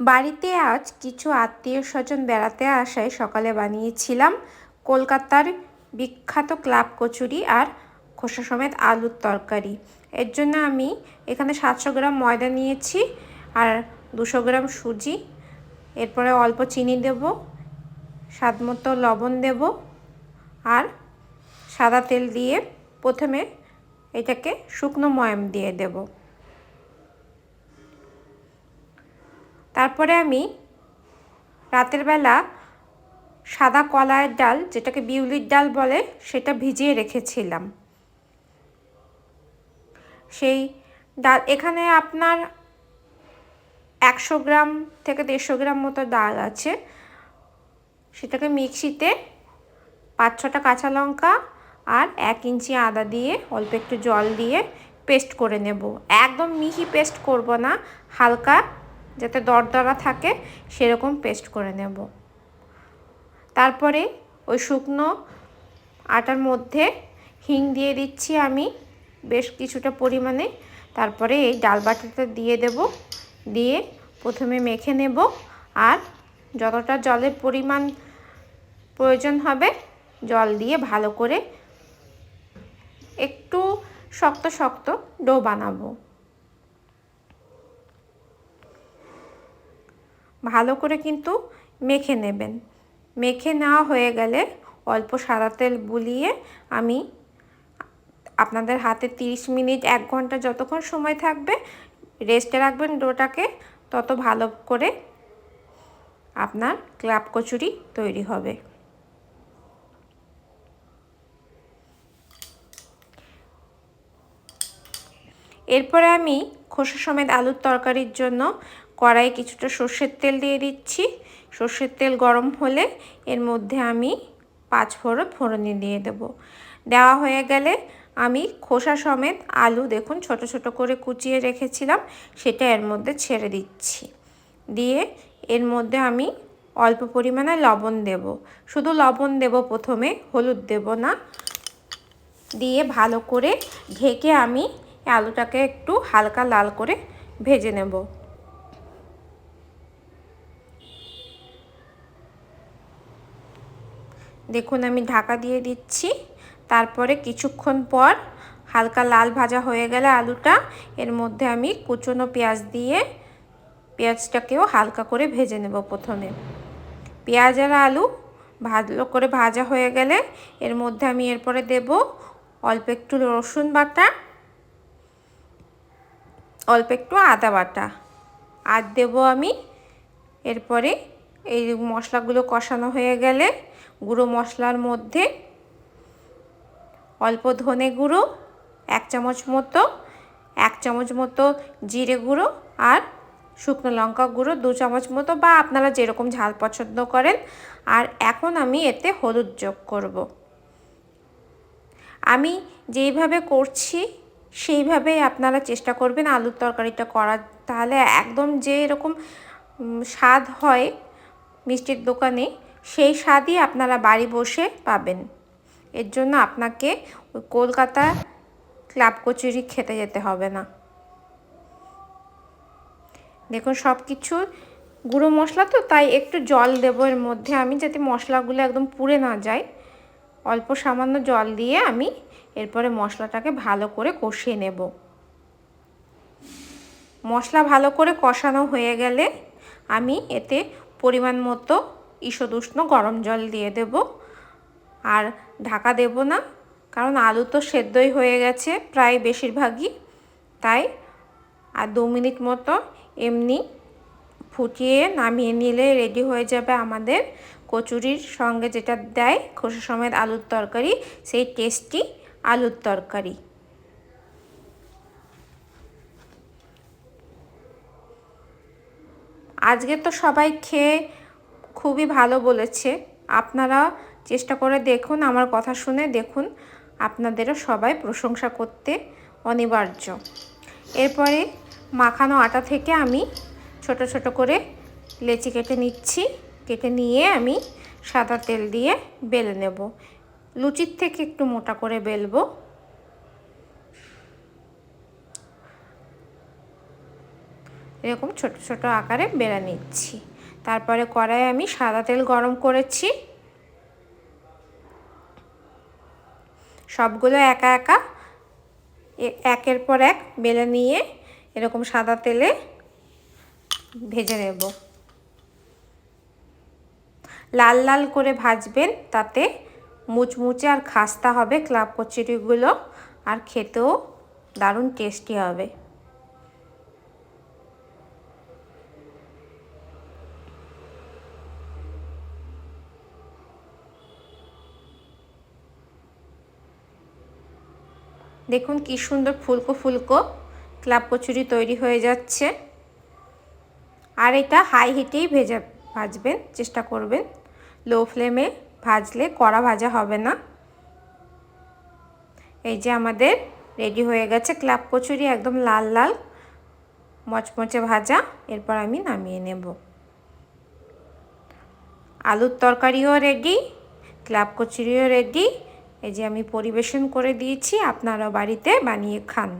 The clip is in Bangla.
বাড়িতে আজ কিছু আত্মীয় স্বজন বেড়াতে আসায় সকালে বানিয়েছিলাম কলকাতার বিখ্যাত ক্লাব কচুরি আর খোসা সমেত আলুর তরকারি। এর জন্য আমি এখানে সাতশো গ্রাম ময়দা নিয়েছি আর দুশো গ্রাম সুজি। এরপরে অল্প চিনি দেব, স্বাদ মতো লবণ দেব আর সাদা তেল দিয়ে প্রথমে এটাকে শুকনো ময়াম দিয়ে দেবো। তারপরে আমি রাতের বেলা সাদা কলায়ের ডাল, যেটাকে বিউলির ডাল বলে, সেটা ভিজিয়ে রেখেছিলাম। সেই ডাল, এখানে আপনার একশো গ্রাম থেকে দেড়শো গ্রাম মতো ডাল আছে। সেটাকে মিক্সিতে পাঁচ ছটা কাঁচা লঙ্কা আর এক ইঞ্চি আদা দিয়ে অল্প একটু জল দিয়ে পেস্ট করে নেব। একদম মিহি পেস্ট করব না, হালকা যাতে দরদরা থাকে, সেরকম পেস্ট করে নেব। তারপরে ওই শুকনো আটার মধ্যে হিং দিয়ে দিচ্ছি আমি বেশ কিছুটা পরিমাণে। তারপরে এই ডাল বাটাটা দিয়ে দেব, দিয়ে প্রথমে মেখে নেব। আর যতটা জলের পরিমাণ প্রয়োজন হবে, জল দিয়ে ভালো করে একটু শক্ত শক্ত ডো বানাবো। ভালো করে কিন্তু মেখে নেবেন। মেখে নেওয়া হয়ে গেলে অল্প সাদা তেল বুলিয়ে আমি আপনাদের হাতে 30 মিনিট, এক ঘণ্টা যতক্ষণ সময় থাকবে রেস্টে রাখবেন ডোটাকে, তত ভালো করে আপনার ক্লাব কচুরি তৈরি হবে। এরপরে আমি খোসা সমেত আলুর তরকারির জন্য কড়াইয়ে কিছুটা সর্ষের তেল দিয়ে দিচ্ছি। সর্ষের তেল গরম হলে এর মধ্যে আমি পাঁচ ফোড়ন ফোড়নে দিয়ে দেব। দেওয়া হয়ে গেলে আমি খোসা সমেত আলু দেখুন ছোট ছোট করে কুচিয়ে রেখেছিলাম, সেটা এর মধ্যে ছেড়ে দিচ্ছি। দিয়ে এর মধ্যে আমি অল্প পরিমাণে লবণ দেব। শুধু লবণ দেব প্রথমে, হলুদ দেব না। দিয়ে ভালো করে ঢেকে আমি আলুটাকে একটু হালকা লাল করে ভেজে নেব। দেখুন, আমি ঢাকা দিয়ে দিচ্ছি। তারপরে কিছুক্ষণ পর হালকা লাল ভাজা হয়ে গেলে আলুটা। এর মধ্যে আমি কুচনো পেঁয়াজ দিয়ে পেঁয়াজটাকেও হালকা করে ভেজে নেব প্রথমে। পেঁয়াজ আর আলু ভালো করে ভাজা হয়ে গেলে এর মধ্যে আমি এরপরে দেব অল্প একটু রসুন বাটা, অল্প একটু আদা বাটা। আর দেব আমি এরপরে এই মশলাগুলো কষানো হয়ে গেলে গুঁড়ো মশলার মধ্যে অল্প ধনে গুঁড়ো, এক চামচ মতো, এক চামচ মতো জিরে গুঁড়ো আর শুকনো লঙ্কা গুঁড়ো, দু চামচ মতো বা আপনারা যেরকম ঝাল পছন্দ করেন। আর এখন আমি এতে হলুদ যোগ করব। আমি যেইভাবে করছি সেইভাবেই আপনারা চেষ্টা করবেন আলুর তরকারিটা করার। তাহলে একদম যে এরকম স্বাদ হয় মিষ্টির দোকানে সেই স্বাদই আপনারা বাড়ি বসে পাবেন। এর জন্য আপনাকে ওই কলকাতা ক্লাব কচুরি খেতে যেতে হবে না। দেখুন সব কিছু গুঁড়ো মশলা তো, তাই একটু জল দেবো এর মধ্যে আমি যাতে মশলাগুলো একদম পুড়ে না যায়। অল্প সামান্য জল দিয়ে আমি এরপরে মশলাটাকে ভালো করে কষিয়ে নেব। মশলা ভালো করে কষানো হয়ে গেলে আমি এতে পরিমাণ মতো ঈষদুষ্ণ গরম জল দিয়ে দেব। আর ঢাকা দেব না, কারণ আলু তো সেদ্ধই হয়ে গেছে প্রায় বেশিরভাগই। তাই আর দু মিনিট মতো এমনি ফুটিয়ে নামিয়ে নিলে রেডি হয়ে যাবে আমাদের কচুরির সঙ্গে যেটা দেয় খোসা সমেত আলুর তরকারি, সেই টেস্টি আলুর তরকারি। আজকে তো সবাই খেয়ে খুবই ভালো বলেছে। আপনারা চেষ্টা করে দেখুন, আমার কথা শুনে দেখুন আপনাদেরও সবাই প্রশংসা করতে অনিবার্য। এরপরে মাখানো আটা থেকে আমি ছোট ছোট করে লেচি কেটে নিচ্ছি। কেটে নিয়ে আমি সাদা তেল দিয়ে বেলে নেব। লুচির থেকে একটু মোটা করে বেলবো। এরকম ছোট ছোট আকারে বেড়ে নিচ্ছি। তারপরে কড়াই আমি সাদা তেল গরম করেছি। সবগুলো একা একা একের পর এক বেলে নিয়ে এরকম সাদা তেলে ভেজে নেব। লাল লাল করে ভাজবেন, তাতে মুচমুচে আর খাস্তা হবে ক্লাব কচুরিগুলো, আর খেতেও দারুণ টেস্টি হবে। দেখুন কি সুন্দর ফুলকো ফুলকো ক্লাব কচুরি তৈরি হয়ে যাচ্ছে। আর এটা হাই হিটেই ভেজা, ভাজবেন, চেষ্টা করবেন। লো ফ্লেমে ভাজলে কড়া ভাজা হবে না। এই যে আমাদের রেডি হয়ে গেছে ক্লাব কচুরি, একদম লাল লাল, মচমচে ভাজা। এরপর আমি নামিয়ে নেব। আলুর তরকারিও রেডি, ক্লাব কচুরিও রেডি। এই যে আমি পরিবেশন করে দিয়েছি আপনারা বাড়িতে বানিয়ে খান।